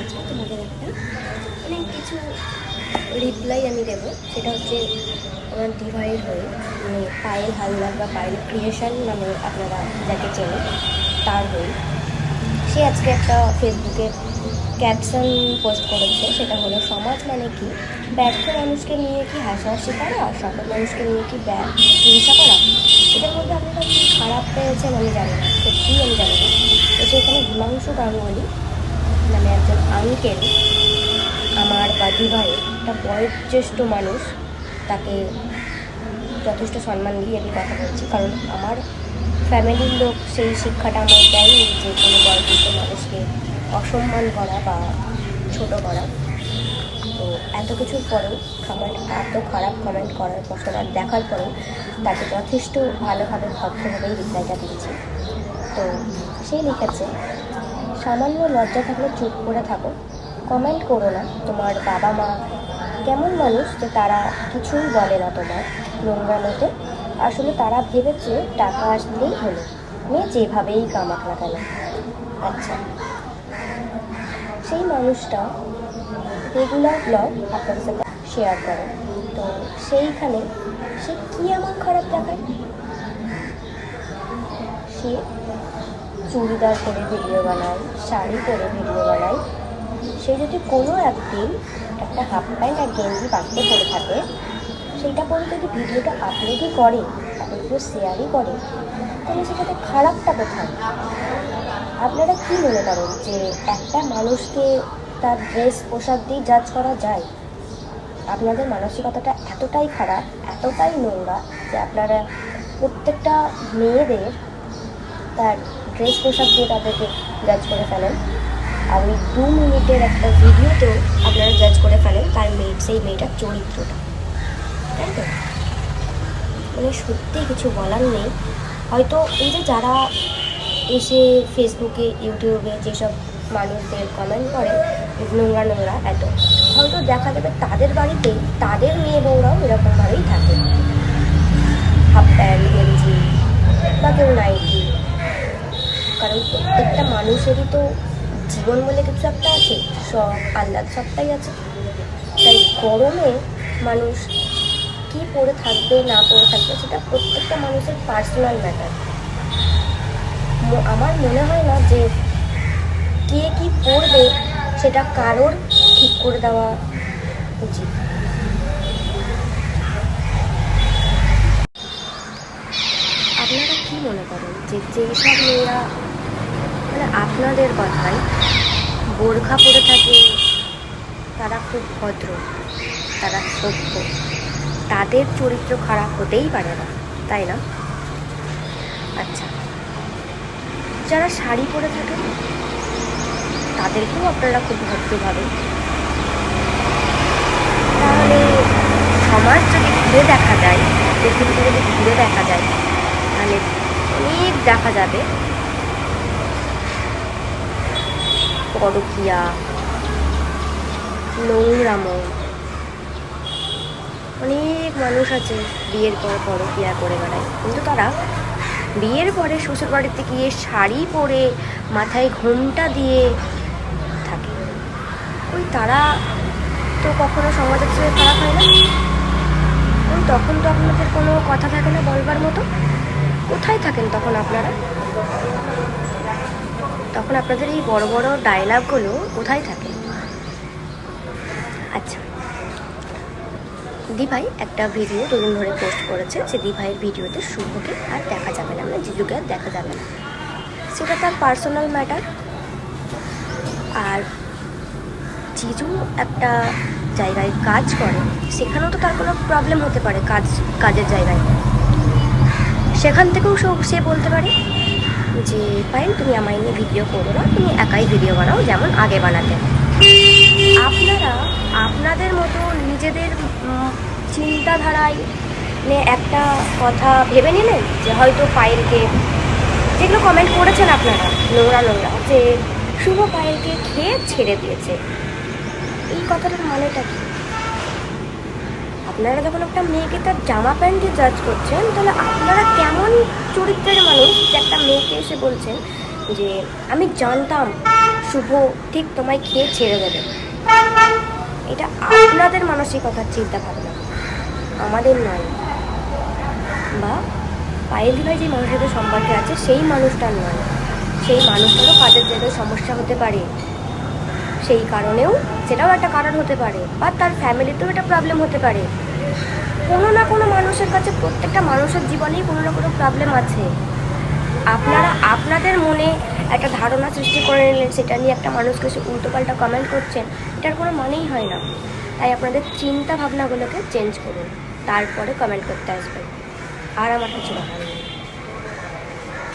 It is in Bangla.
আজকে তোমাদের একটা মানে কিছু রিপ্লাই আমি দেবো। সেটা হচ্ছে আমার ডিভাইড হয়ে মানে পায়েল হালদার বা পায়েল ক্রিয়েশন নামে আপনারা যাকে চেনেন, তার হয়ে। সে আজকে একটা ফেসবুকে ক্যাপশন পোস্ট করেছে। সেটা হলো, সমাজ মানে কি? ব্যর্থ মানুষকে নিয়ে কি হাসাহাসি করা? সফল মানুষকে নিয়ে কি হিংসা করা? এটার মধ্যে আপনারা কি খারাপ পেয়েছেন আমি জানি না। সত্যিই আমি জানি না। তো সেখানে হিমাংশু গাঙ্গুলি মানে একজন আঙ্কেল আমার বা দিভাই একটা বয়োজ্যেষ্ঠ মানুষ, তাকে যথেষ্ট সম্মান দিয়ে আমি কথা বলছি। কারণ আমার ফ্যামিলির লোক সেই শিক্ষাটা আমার দেয়নি যে কোনো বয়োজ্যেষ্ঠ মানুষকে অসম্মান করা বা ছোট করা। তো এত কিছুর পরেও কমেন্ট এত খারাপ কমেন্ট করার পর শোনার দেখার পরেও তাকে যথেষ্ট ভালোভাবে ভদ্রভাবেই রিপ্লাইটা দিয়েছি। তো সে লিখেছে সামান্য লজ্জা থাকলে চুপ করে থাকো। কমেন্ট করো না তোমার বাবা মা। কেমন মানুষ যে তারা কিছুই বলে না তোমার নোংরানোতে আসলে তারা ভেবেছে টাকা আসলেই হলো। মেয়ে যেভাবেই কামাক না কেন। আচ্ছা। সেই মানুষটা রেগুলার ব্লগ আপনার সাথে শেয়ার করে। তো সেইখানে সে কী এমন খারাপ দেখায়? সে চুড়িদার পরে ভিডিও বানায় শাড়ি পরে ভিডিও বানায় সে যদি কোনো একদিন একটা হাফ প্যান্ট আর গেঞ্জি বাড়িতে পরে থাকে, সেইটা পরে যদি ভিডিওটা আপলোডই করে আপলোড শেয়ারই করে, তাহলে সেটাতে খারাপটা কোথায়? আপনারা কী মনে করেন যে একটা মানুষকে তার ড্রেস পোশাক দিয়ে জাজ করা যায়? আপনাদের মানসিকতাটা এতটাই খারাপ, এতটাই নোংরা যে আপনারা প্রত্যেকটা মেয়েদের তার ড্রেস পোশাক দিয়ে তাদেরকে জাজ করে ফেলেন। আর ওই দু মিনিটের একটা ভিডিওতেও আপনারা জাজ করে ফেলেন তার মেয়ে, সেই মেয়েটার চরিত্রটা। তাই তো? মানে সত্যি কিছু বলার নেই। হয়তো এই যে যারা এসে ফেসবুকে ইউটিউবে যেসব মানুষদের কমেন্ট করে, নোংরা নোংরা এত, হয়তো দেখা যাবে তাদের বাড়িতেই তাদের মেয়ে বউরাও এরকমভাবেই থাকে। হাফ প্যান্ট গেঞ্জি বা কেউ নাইটি কারণ প্রত্যেকটা মানুষেরই তো জীবন বলে কিছু একটা আছে, সব আহ্লাদ সবটাই আছে। তাই গরমে মানুষ কি পরে থাকবে, না পরে থাকবে, সেটা প্রত্যেকটা মানুষের পার্সোনাল ম্যাটার আমার মনে হয় না যে কে কি পড়বে সেটা কারোর ঠিক করে দেওয়া উচিত। আপনারা কি মনে করেন যে যেসব মেয়েরা আপনাদের কথায় বোরখা পরে থাকে, তারা খুব ভদ্র, তারা সভ্য। তাদের চরিত্র খারাপ হতেই পারে না, তাই না? আচ্ছা যারা শাড়ি পরে থাকে, তাদেরকেও আপনারা খুব ভদ্রভাবে তাহলে সমাজ যদি ঘুরে দেখা যায় পৃথিবীতে যদি ঘুরে দেখা যায়, তাহলে অনেক দেখা যাবে। পরকিয়া নোংরামো অনেক মানুষ আছে বিয়ের পর পরকিয়া করে বেড়ায়। কিন্তু তারা বিয়ের পরে শ্বশুর বাড়িতে গিয়ে শাড়ি পরে মাথায় ঘোমটা দিয়ে থাকে। ওই তারা তো কখনো সমাজের সাথে খারাপ হয় না। ওই তখন তো আপনাদের কোনো কথা থাকে না বলবার মতো? কোথায় থাকেন তখন আপনারা? তখন আপনাদের এই বড় বড় ডায়লগগুলো কোথায় থাকে? আচ্ছা। দিভাই একটা ভিডিও দুদিন ধরে পোস্ট করেছে যে দিভাইয়ের ভিডিওতে শুভকে আর দেখা যাবে না মানে জিজুকে আর দেখা যাবে না। সেটা তার পার্সোনাল ম্যাটার আর জিজু একটা জায়গায় কাজ করে, সেখানেও তো তার কোনো প্রবলেম হতে পারে কাজ, কাজের জায়গায়। সেখান থেকেও সে বলতে পারে যে পাইন তুমি আমায় নিয়ে ভিডিও করো না, তুমি একাই ভিডিও বানাও, যেমন আগে বানাতে। আপনারা আপনাদের মতো নিজেদের চিন্তাধারায় একটা কথা ভেবে নিলেন? যে হয়তো পায়েলকে, যেগুলো কমেন্ট করেছেন আপনারা, নোংরা নোংরা, যে শুভ পায়েলকে খেয়ে ছেড়ে দিয়েছে। এই কথাটার মানেটা কি? আপনারা যখন একটা মেয়েকে তার জামা প্যান্ট জাজ করছেন, তাহলে আপনারা কেমন চরিত্রের মানুষ? যে একটা মেয়েকে এসে বলছেন যে, আমি জানতাম শুভ ঠিক তোমায় খেয়ে ছেড়ে দেবে। এটা আপনাদের মানসিকতার চিন্তা ভাবনা আমাদের নয়। বা পায়েল ভাই যে মানুষের সাথে সম্পর্কে আছে, সেই মানুষটার নয়। সেই মানুষটারও কাজের জায়গায় সমস্যা হতে পারে। সেই কারণেও সেটাও একটা কারণ হতে পারে, বা তার ফ্যামিলিতেও একটা প্রবলেম হতে পারে। কোনো না কোনো মানুষের কাছে প্রত্যেকটা মানুষের জীবনেই কোনো না কোনো প্রবলেম আছে। আপনারা, আপনাদের মনে একটা ধারণা সৃষ্টি করে নিলেন, সেটা নিয়ে একটা মানুষকে উল্টোপাল্টা কমেন্ট করছেন, এটার কোনো মানেই হয় না। তাই আপনাদের চিন্তা ভাবনাগুলোকে চেঞ্জ করুন, তারপরে কমেন্ট করতে আসবেন। আর আমার কিছু নেই।